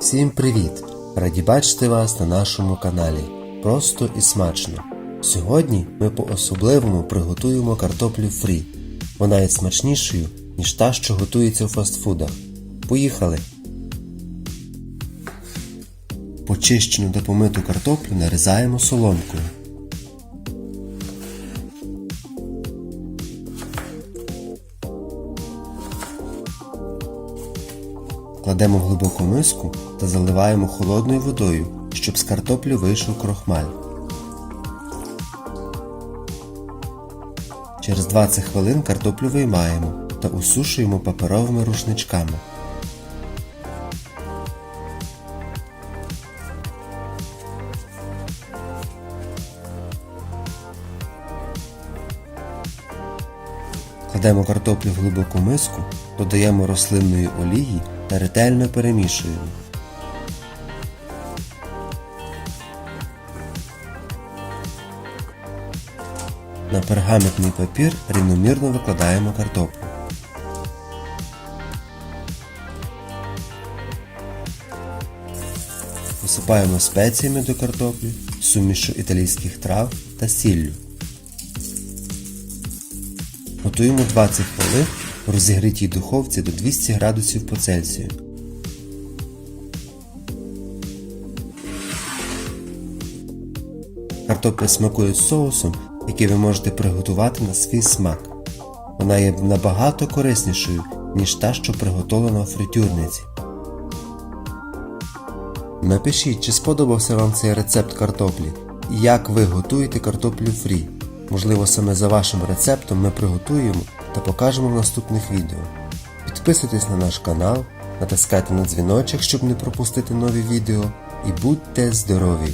Всім привіт! Раді бачити вас на нашому каналі. Просто і смачно. Сьогодні ми по-особливому приготуємо картоплю фрі. Вона є смачнішою, ніж та, що готується у фастфудах. Поїхали! Почищену та помиту картоплю нарізаємо соломкою. Кладемо в глибоку миску та заливаємо холодною водою, щоб з картоплі вийшов крохмаль. Через 20 хвилин картоплю виймаємо та усушуємо паперовими рушничками. Кладемо картоплю в глибоку миску, додаємо рослинної олії та ретельно перемішуємо. На пергаментний папір рівномірно викладаємо картоплю. Посипаємо спеціями до картоплі, сумішу італійських трав та сіллю. Готуємо 20 хвилин в розігрітій духовці до 200 градусів по Цельсію. Картопля смакує соусом, який ви можете приготувати на свій смак. Вона є набагато кориснішою, ніж та, що приготовлена у фритюрниці. Напишіть, чи сподобався вам цей рецепт картоплі і як ви готуєте картоплю фрі. Можливо, саме за вашим рецептом ми приготуємо та покажемо в наступних відео. Підписуйтесь на наш канал, натискайте на дзвіночок, щоб не пропустити нові відео, і будьте здорові!